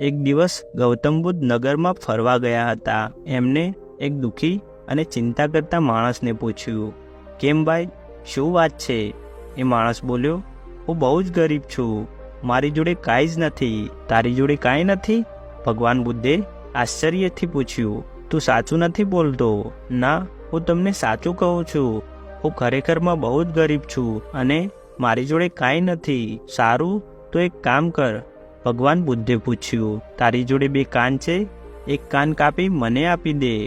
એક દિવસ ગૌતમ બુદ્ધ નગરમાં ફરવા ગયા હતા. એમને એક દુઃખી અને ચિંતા કરતા માણસને પૂછ્યું, કેમ ભાઈ, શું વાત છે? એ માણસ બોલ્યો, હું બહુ જ ગરીબ છું. મારી જોડે કાંઈ જ નથી. તારી જોડે કાંઈ નથી? ભગવાન બુદ્ધે આશ્ચર્યથી પૂછ્યું, તું સાચું નથી બોલતો? ના, હું તમને સાચું કહું છું. હું ખરેખરમાં બહુ જ ગરીબ છું અને મારી જોડે કાંઈ નથી. સારું, તો એક કામ કર. ભગવાન બુદ્ધે પૂછ્યું, તારી જોડે બે કાન છે? એક કાન કાપી મને આપી દે.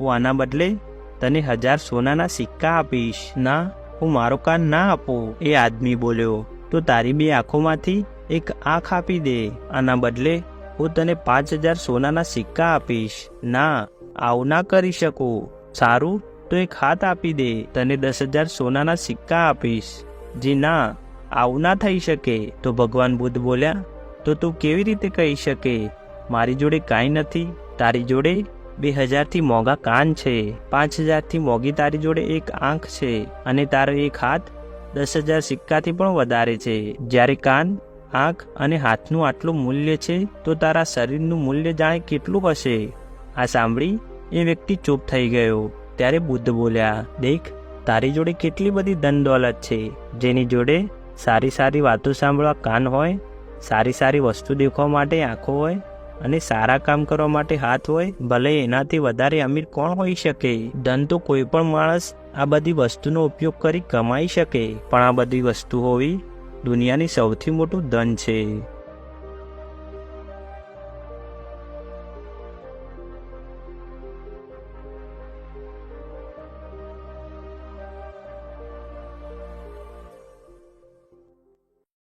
હું આના બદલે તને હજાર સોનાના સિક્કા આપીશ. ના, હું મારો કાન ના આપો. એ આદમી બોલ્યો, તો તારી બે આંખોમાંથી એક આંખ આપી દે. આના બદલે હું તને પાંચ હજાર સોનાના સિક્કા આપીશ. ના, આવું ના કરી શકું. સારું, તો એક હાથ આપી દે. તને દસ હજાર સોનાના સિક્કા આપીશ. જી ના, આવું ના થઈ શકે. તો ભગવાન બુદ્ધ બોલ્યા તો તું કેવી રીતે કહી શકે? મારી જોડે કાંઈ નથી. તારી જોડે બે હજારથી મોંઘા કાન છે. પાંચ હજારથી મોંઘી તારી જોડે એક આંખ છે અને તારો એક હાથ દસ હજાર સિક્કાથી પણ વધારે છે. જ્યારે કાન, આંખ અને હાથનું આટલું મૂલ્ય છે, તો તારા શરીરનું મૂલ્ય જાણે કેટલું હશે? આ સાંભળી એ વ્યક્તિ ચૂપ થઈ ગયો. ત્યારે બુદ્ધ બોલ્યા, દેખ, તારી જોડે કેટલી બધી ધન દોલત છે. જેની જોડે સારી સારી વાતો સાંભળવા કાન હોય સારી સારી વસ્તુ દેખવા માટે આંખો હોય અને સારા કામ કરવા માટે હાથ હોય, ભલે એનાથી વધારે અમીર કોણ હોઈ શકે? ધન તો કોઈ પણ માણસ આ બધી વસ્તુનો ઉપયોગ કરી કમાઈ શકે. પણ આ બધી વસ્તુ હોવી દુનિયાની સૌથી મોટું ધન છે.